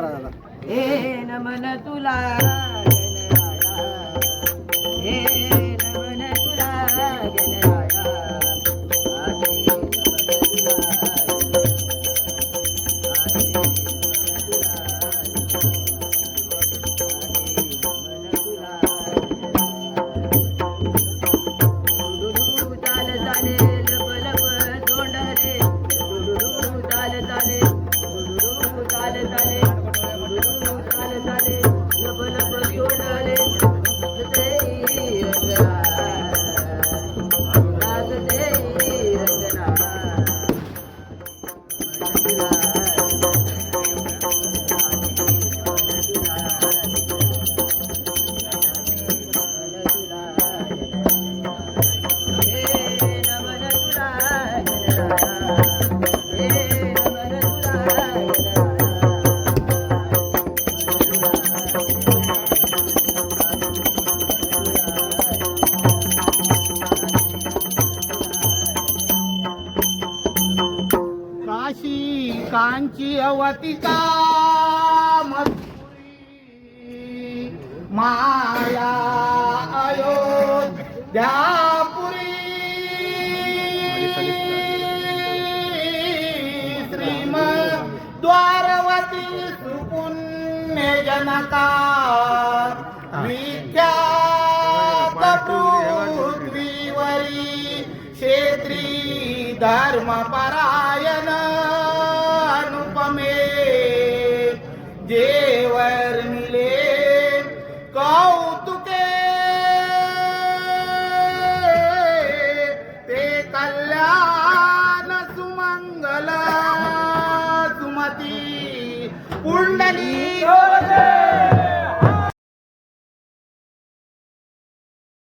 महाराजाला हे नमन तुला गणराया. हे नमन तुला काशी कांची अवतिका मथुरी माया अयोध्यापुरी श्रीम द्वारवती सुपुण्य जनका विख्यात पृथ्वीवरी क्षेत्री धर्मपरायण अनुपमे देवर मिले कौतुके। ते कल्याण सुमंगल सुमती पुंडली